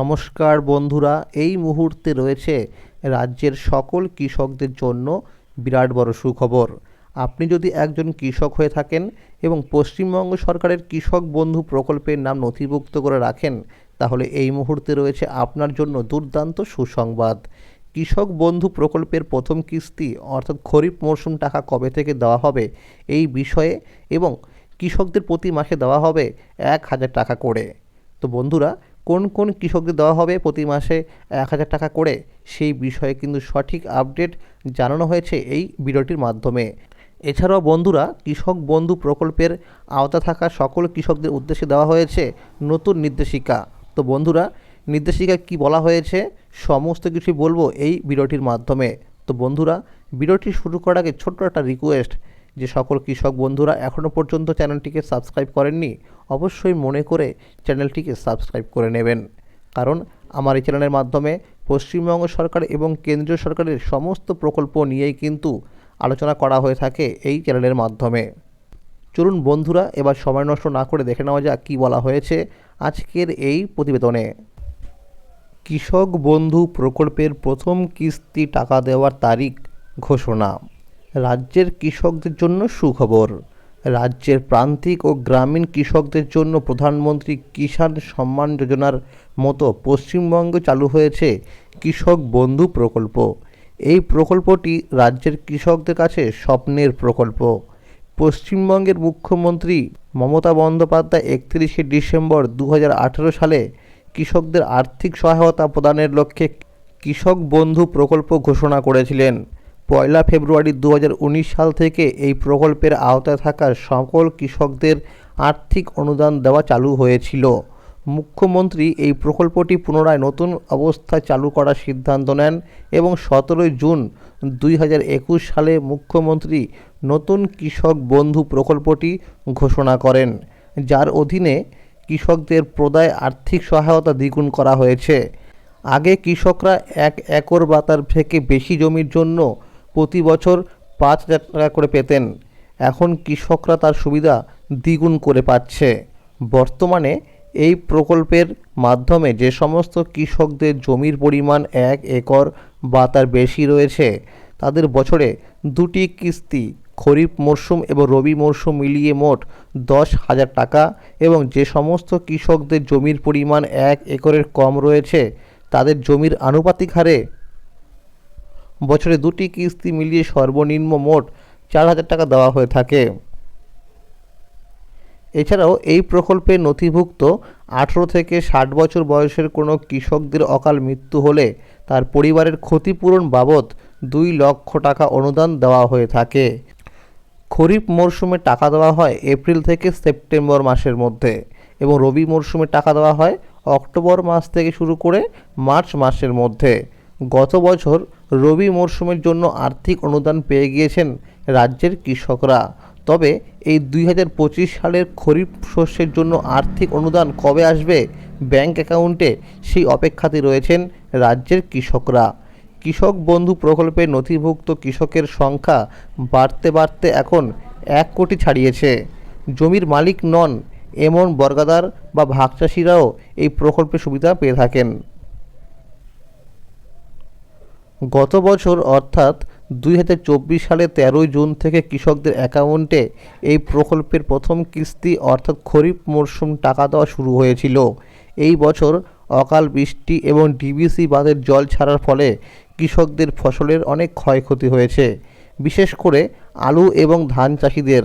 নমস্কার বন্ধুরা, এই মুহূর্তে রয়েছে রাজ্যের সকল কৃষকদের জন্য বিরাট বড় সুখবর। আপনি যদি একজন কৃষক হয়ে থাকেন এবং পশ্চিমবঙ্গ সরকারের কৃষক বন্ধু প্রকল্পের নাম নথিভুক্ত করে রাখেন, তাহলে এই মুহূর্তে রয়েছে আপনার জন্য দুর্দান্ত সুসংবাদ। কৃষক বন্ধু প্রকল্পের প্রথম কিস্তি, অর্থাৎ খরিফ মরশুম টাকা কবে থেকে দেওয়া হবে এই বিষয়ে এবং কৃষকদের প্রতি মাসে দেওয়া হবে এক হাজার টাকা করে। তো বন্ধুরা কোন কোন কৃষকদের দেওয়া হবে প্রতি মাসে এক হাজার টাকা করে, সেই বিষয়ে কিন্তু সঠিক আপডেট জানানো হয়েছে এই ভিডিওটির মাধ্যমে। এছাড়াও বন্ধুরা, কৃষক বন্ধু প্রকল্পের আওতা থাকা সকল কৃষকদের উদ্দেশ্যে দেওয়া হয়েছে নতুন নির্দেশিকা। তো বন্ধুরা, নির্দেশিকা কি বলা হয়েছে, সমস্ত কিছু বলব এই ভিডিওটির মাধ্যমে। তো বন্ধুরা, ভিডিওটি শুরু করার আগে ছোট্ট একটা রিকোয়েস্ট যে সকল কৃষক বন্ধুরা এখনও পর্যন্ত চ্যানেলটিকে সাবস্ক্রাইব করেননি অবশ্যই মনে করে চ্যানেলটিকে সাবস্ক্রাইব করে নেবেন। কারণ আমার এই চ্যানেলের মাধ্যমে পশ্চিমবঙ্গ সরকার এবং কেন্দ্রীয় সরকারের সমস্ত প্রকল্প নিয়েই কিন্তু আলোচনা করা হয়ে থাকে এই চ্যানেলের মাধ্যমে। চলুন বন্ধুরা, এবার সময় নষ্ট না করে দেখে নেওয়া যাক কী বলা হয়েছে আজকের এই প্রতিবেদনে। কৃষক বন্ধু প্রকল্পের প্রথম কিস্তি টাকা দেওয়ার তারিখ ঘোষণা। রাজ্যের কৃষকদের জন্য সুখবর। রাজ্যের প্রান্তিক ও গ্রামীণ কৃষকদের জন্য প্রধানমন্ত্রী কিষাণ সম্মান যোজনার মতো পশ্চিমবঙ্গে চালু হয়েছে কৃষক বন্ধু প্রকল্প। এই প্রকল্পটি রাজ্যের কৃষকদের কাছে স্বপ্নের প্রকল্প। পশ্চিমবঙ্গের মুখ্যমন্ত্রী মমতা বন্দ্যোপাধ্যায় একত্রিশে ডিসেম্বর দু হাজার আঠেরো সালে কৃষকদের আর্থিক সহায়তা প্রদানের লক্ষ্যে কৃষক বন্ধু প্রকল্প ঘোষণা করেছিলেন। পয়লা ফেব্রুয়ারি দু হাজার উনিশ সাল থেকে এই প্রকল্পের আওতায় থাকা সকল কৃষকদের আর্থিক অনুদান দেওয়া চালু হয়েছিল। মুখ্যমন্ত্রী এই প্রকল্পটি পুনরায় নতুন অবস্থায় চালু করার সিদ্ধান্ত নেন এবং সতেরোই জুন দুই হাজার একুশ সালে মুখ্যমন্ত্রী নতুন কৃষক বন্ধু প্রকল্পটি ঘোষণা করেন, যার অধীনে কৃষকদের প্রদায় আর্থিক সহায়তা দ্বিগুণ করা হয়েছে। আগে কৃষকরা এক একর বা তার থেকে বেশি জমির জন্য প্রতি বছর পাঁচ হাজার টাকা করে পেতেন। এখন কৃষকরা তার সুবিধা দ্বিগুণ করে পাচ্ছে। বর্তমানে এই প্রকল্পের মাধ্যমে যে সমস্ত কৃষকদের জমির পরিমাণ এক একর বা তার বেশি রয়েছে, তাদের বছরে দুটি কিস্তি, খরিফ মরশুম এবং রবি মরশুম মিলিয়ে মোট দশ হাজার টাকা এবং যে সমস্ত কৃষকদের জমির পরিমাণ এক একরের কম রয়েছে, তাদের জমির আনুপাতিক হারে বছরে দুটি কিস্তি মিলিয়ে সর্বনিম্ন মোট চার হাজার টাকা দেওয়া হয়ে থাকে। এছাড়াও এই প্রকল্পে নথিভুক্ত আঠেরো থেকে ষাট বছর বয়সের কোনো কৃষকদের অকাল মৃত্যু হলে তার পরিবারের ক্ষতিপূরণ বাবদ দুই লক্ষ টাকা অনুদান দেওয়া হয়ে থাকে। খরিফ মরশুমে টাকা দেওয়া হয় এপ্রিল থেকে সেপ্টেম্বর মাসের মধ্যে এবং রবি মরশুমে টাকা দেওয়া হয় অক্টোবর মাস থেকে শুরু করে মার্চ মাসের মধ্যে। গত বছর রবি মরশুমের জন্য আর্থিক অনুদান পেয়ে গিয়েছেন রাজ্যের কৃষকরা। তবে এই দুই হাজার পঁচিশ সালের খরিফ শস্যের জন্য আর্থিক অনুদান কবে আসবে ব্যাংক অ্যাকাউন্টে সেই অপেক্ষাতে রয়েছেন রাজ্যের কৃষকরা। কৃষক বন্ধু প্রকল্পে নথিভুক্ত কৃষকের সংখ্যা বাড়তে বাড়তে এখন এক কোটি ছাড়িয়েছে। জমির মালিক নন, এমন বর্গাদার বা ভাগচাষিরাও এই প্রকল্পের সুবিধা পেয়ে থাকেন। গত বছর, অর্থাৎ দুই হাজার চব্বিশ সালে তেরোই জুন থেকে কৃষকদের অ্যাকাউন্টে এই প্রকল্পের প্রথম কিস্তি, অর্থাৎ খরিফ মরশুম টাকা দেওয়া শুরু হয়েছিল। এই বছর অকাল বৃষ্টি এবং ডিবিসি বাঁধের জল ছাড়ার ফলে কৃষকদের ফসলের অনেক ক্ষয়ক্ষতি হয়েছে, বিশেষ করে আলু এবং ধান চাষিদের।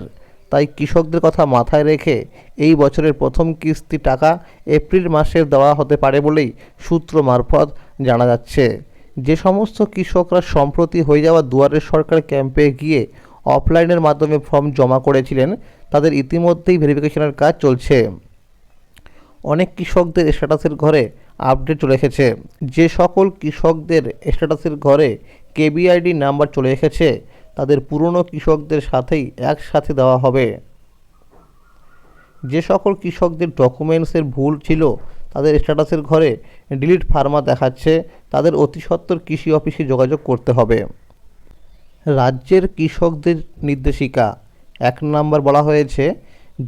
তাই কৃষকদের কথা মাথায় রেখে এই বছরের প্রথম কিস্তি টাকা এপ্রিল মাসে দেওয়া হতে পারে বলেই সূত্র মারফত জানা যাচ্ছে। যে সমস্ত কৃষকরা সম্প্রতি হয়ে যাওয়া দুয়ারের সরকার ক্যাম্পে গিয়ে অফলাইনের মাধ্যমে ফর্ম জমা করেছিলেন, তাদের ইতিমধ্যেই ভেরিফিকেশনের কাজ চলছে। অনেক কৃষকদের স্ট্যাটাসের ঘরে আপডেট চলে এসেছে। যে সকল কৃষকদের স্ট্যাটাসের ঘরে কেবিআইডি নাম্বার চলে এসেছে, তাদের পুরনো কৃষকদের সাথেই একসাথে দেওয়া হবে। যে সকল কৃষকদের ডকুমেন্টসের ভুল ছিল তাদের স্ট্যাটাসের ঘরে ডিলিট ফার্মা দেখাচ্ছে, তাদের অতি কৃষি অফিসে যোগাযোগ করতে হবে। রাজ্যের কৃষকদের নির্দেশিকা, এক নম্বর বলা হয়েছে,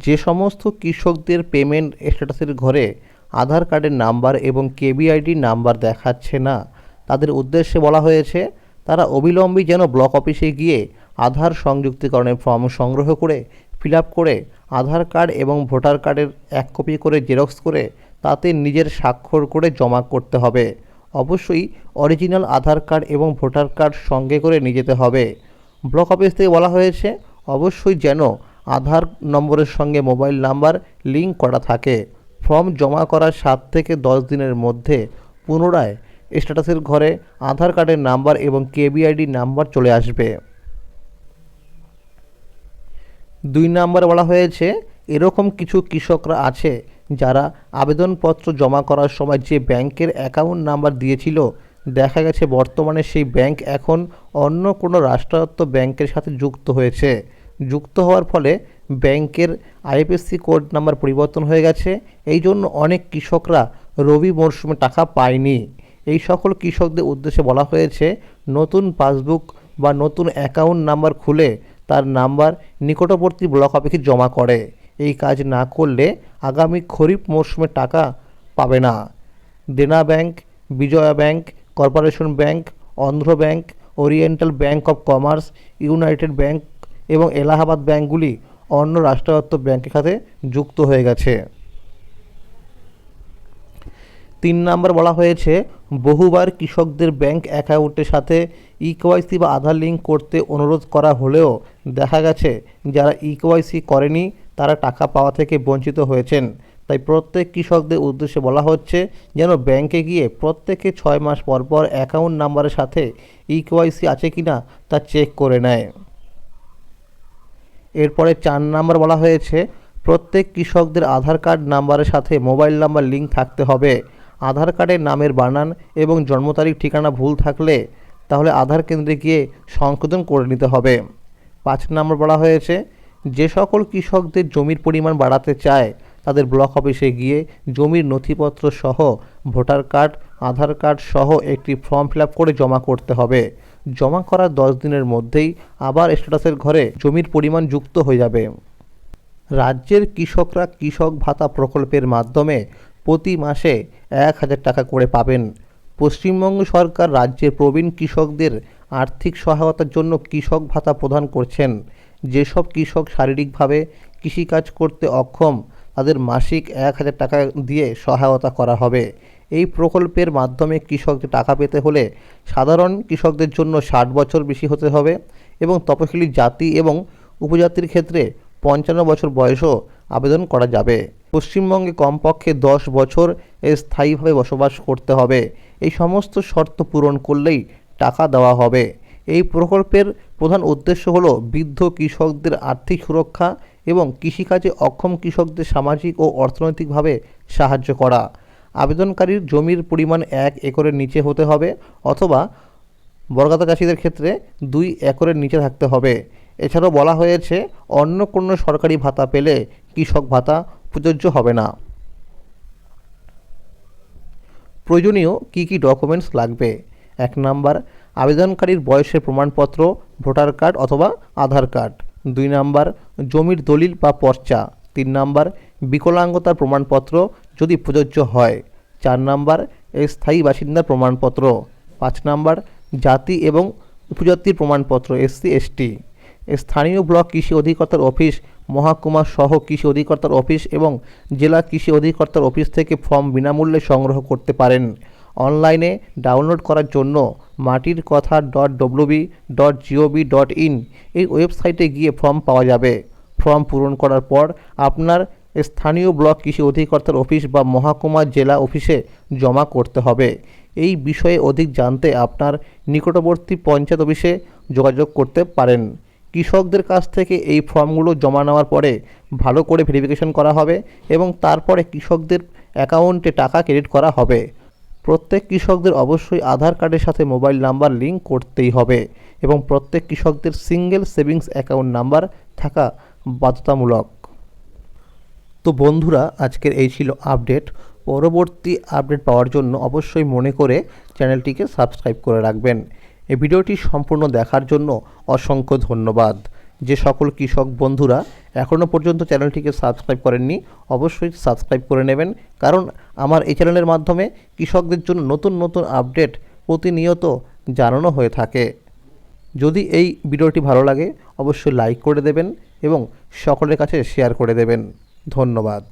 যে সমস্ত কৃষকদের পেমেন্ট স্ট্যাটাসের ঘরে আধার কার্ডের নাম্বার এবং কেবিআইডি নাম্বার দেখাচ্ছে না। তাদের উদ্দেশ্যে বলা হয়েছে, তারা অবিলম্বে যেন ব্লক অফিসে গিয়ে আধার সংযুক্তিকরণের ফর্ম সংগ্রহ করে ফিল করে, আধার কার্ড এবং ভোটার কার্ডের এক কপি করে জেরক্স করে তাতে নিজের স্বাক্ষর করে জমা করতে হবে। অবশ্যই অরিজিনাল আধার কার্ড এবং ভোটার কার্ড সঙ্গে করে নিয়ে যেতে হবে। ব্লক অফিস থেকে বলা হয়েছে, অবশ্যই যেন আধার নম্বরের সঙ্গে মোবাইল নাম্বার লিঙ্ক করা থাকে। ফর্ম জমা করার সাত থেকে দশ দিনের মধ্যে পুনরায় স্ট্যাটাসের ঘরে আধার কার্ডের নাম্বার এবং কেবিআইডি নাম্বার চলে আসবে। দুই নাম্বার বলা হয়েছে, এরকম কিছু কৃষকরা আছে যারা আবেদনপত্র জমা করার সময় যে ব্যাংকের অ্যাকাউন্ট নাম্বার দিয়েছিল, দেখা গেছে বর্তমানে সেই ব্যাংক এখন অন্য কোনো রাষ্ট্রায়ত্ত ব্যাংকের সাথে যুক্ত হয়েছে। যুক্ত হওয়ার ফলে ব্যাংকের আইএফএসসি কোড নাম্বার পরিবর্তন হয়ে গেছে। এই জন্য অনেক কৃষকরা রবি মরশুমে টাকা পায়নি। এই সকল কৃষকদের উদ্দেশ্যে বলা হয়েছে, নতুন পাসবুক বা নতুন অ্যাকাউন্ট নাম্বার খুলে তার নাম্বার নিকটবর্তী ব্লক অফিসে জমা করে। এই কাজ না করলে আগামী খরিফ মরশুমে টাকা পাবে না। Dena bank, Vijaya bank, corporation bank, Andhra bank, oriental bank of commerce, united bank এবং এলাহাবাদ ব্যাংকগুলি অন্য রাষ্ট্রায়ত্ত ব্যাংকের সাথে যুক্ত হয়ে গেছে। তিন নম্বর বলা হয়েছে, বহুবার কৃষকদের ব্যাংক অ্যাকাউন্টের সাথে ইকেওয়াইসি বা আধার লিঙ্ক করতে অনুরোধ করা হলেও দেখা গেছে, যারা ইকেওয়াইসি করেনি তারা টাকা পাওয়া থেকে বঞ্চিত হয়েছেন। তাই প্রত্যেক কৃষকদের উদ্দেশ্যে বলা হচ্ছে যেন ব্যাংকে গিয়ে প্রত্যেকে ছয় মাস পর পর অ্যাকাউন্ট নাম্বারের সাথে ইকেওয়াইসি আছে কি না তা চেক করে নেয়। এরপরে চার নাম্বার বলা হয়েছে, প্রত্যেক কৃষকদের আধার কার্ড নাম্বারের সাথে মোবাইল নাম্বার লিঙ্ক থাকতে হবে। আধার কার্ডের নামের বানান এবং জন্ম তারিখ ঠিকানা ভুল থাকলে তাহলে আধার কেন্দ্রে গিয়ে সংশোধন করে নিতে হবে। পাঁচ নম্বর বলা হয়েছে যে সকল কৃষকদের জমির পরিমাণ বাড়াতে চায়, তাদের ব্লক অফিসে গিয়ে জমির নথিপত্র সহ ভোটার কার্ড, আধার কার্ড সহ একটি ফর্ম ফিল করে জমা করতে হবে। জমা করার দশ দিনের মধ্যেই আবার স্ট্যাটাসের ঘরে জমির পরিমাণ যুক্ত হয়ে যাবে। রাজ্যের কৃষকরা কৃষক ভাতা প্রকল্পের মাধ্যমে প্রতি মাসে এক হাজার টাকা করে পাবেন। পশ্চিমবঙ্গ সরকার রাজ্যের প্রবীণ কৃষকদের আর্থিক সহায়তার জন্য কৃষক ভাতা প্রদান করছেন। যেসব কৃষক শারীরিকভাবে কৃষিকাজ করতে অক্ষম, তাদের মাসিক এক হাজার টাকা দিয়ে সহায়তা করা হবে। এই প্রকল্পের মাধ্যমে কৃষকদের টাকা পেতে হলে সাধারণ কৃষকদের জন্য ষাট বছর বেশি হতে হবে এবং তপশিলি জাতি এবং উপজাতির ক্ষেত্রে পঞ্চান্ন বছর বয়সও আবেদন করা যাবে। পশ্চিমবঙ্গে কমপক্ষে দশ বছর এ স্থায়ীভাবে বসবাস করতে হবে। এই সমস্ত শর্ত পূরণ করলেই টাকা দেওয়া হবে। এই প্রকল্পের প্রধান উদ্দেশ্য হল বৃদ্ধ কৃষকদের আর্থিক সুরক্ষা এবং কৃষিকাজে অক্ষম কৃষকদের সামাজিক ও অর্থনৈতিকভাবে সাহায্য করা। আবেদনকারীর জমির পরিমাণ এক একরের নিচে হতে হবে অথবা বর্গাতা চাষিদের ক্ষেত্রে দুই একরের নিচে থাকতে হবে। এছাড়াও বলা হয়েছে, অন্য কোনো সরকারি ভাতা পেলে কৃষক ভাতা প্রযোজ্য হবে না। প্রয়োজনীয় কী কী ডকুমেন্টস লাগবে? এক নাম্বার আবেদনকারীর বয়সের প্রমাণপত্র, ভোটার কার্ড অথবা আধার কার্ড। দুই নাম্বার, জমির দলিল বা পর্চা। তিন নাম্বার, বিকলাঙ্গতার প্রমাণপত্র যদি প্রযোজ্য হয়। চার নাম্বার, স্থায়ী বাসিন্দার প্রমাণপত্র। পাঁচ নাম্বার, জাতি এবং উপজাতির প্রমাণপত্র, এসসি, এসটি। স্থানীয় ব্লক কৃষি অধিকর্তার অফিস, মহাকুমা সহ কৃষি অধিকর্তার অফিস এবং জেলা কৃষি অধিকর্তার অফিস থেকে ফর্ম বিনামূল্যে সংগ্রহ করতে পারেন। অনলাইনে ডাউনলোড করার জন্য মাটির কথা dot WB dot GOV dot in এই ওয়েবসাইটে গিয়ে ফর্ম পাওয়া যাবে। ফর্ম পূরণ করার পর আপনার স্থানীয় ব্লক কৃষি অধিকর্তার অফিস বা মহাকুমা জেলা অফিসে জমা করতে হবে। এই বিষয়ে অধিক জানতে আপনার নিকটবর্তী পঞ্চায়েত অফিসে যোগাযোগ করতে পারেন। কৃষকদের কাছ থেকে এই ফর্মগুলো জমা নেওয়ার পরে ভালো করে ভেরিফিকেশন করা হবে এবং তারপরে কৃষকদের অ্যাকাউন্টে টাকা ক্রেডিট করা হবে। প্রত্যেক কৃষকদের অবশ্যই আধার কার্ডের সাথে মোবাইল নাম্বার লিঙ্ক করতেই হবে এবং প্রত্যেক কৃষকদের সিঙ্গেল সেভিংস অ্যাকাউন্ট নাম্বার থাকা বাধ্যতামূলক। তো বন্ধুরা, আজকের এই ছিল আপডেট। পরবর্তী আপডেট পাওয়ার জন্য অবশ্যই মনে করে চ্যানেলটিকে সাবস্ক্রাইব করে রাখবেন। এই ভিডিওটি সম্পূর্ণ দেখার জন্য অসংখ্য ধন্যবাদ। যে সকল কৃষক বন্ধুরা এখনও পর্যন্ত চ্যানেলটিকে সাবস্ক্রাইব করেননি, অবশ্যই সাবস্ক্রাইব করে নেবেন। কারণ আমার এই চ্যানেলের মাধ্যমে কৃষকদের জন্য নতুন নতুন আপডেট প্রতিনিয়ত জানানো হয়ে থাকে। যদি এই ভিডিওটি ভালো লাগে, অবশ্যই লাইক করে দেবেন এবং সকলের কাছে শেয়ার করে দেবেন। ধন্যবাদ।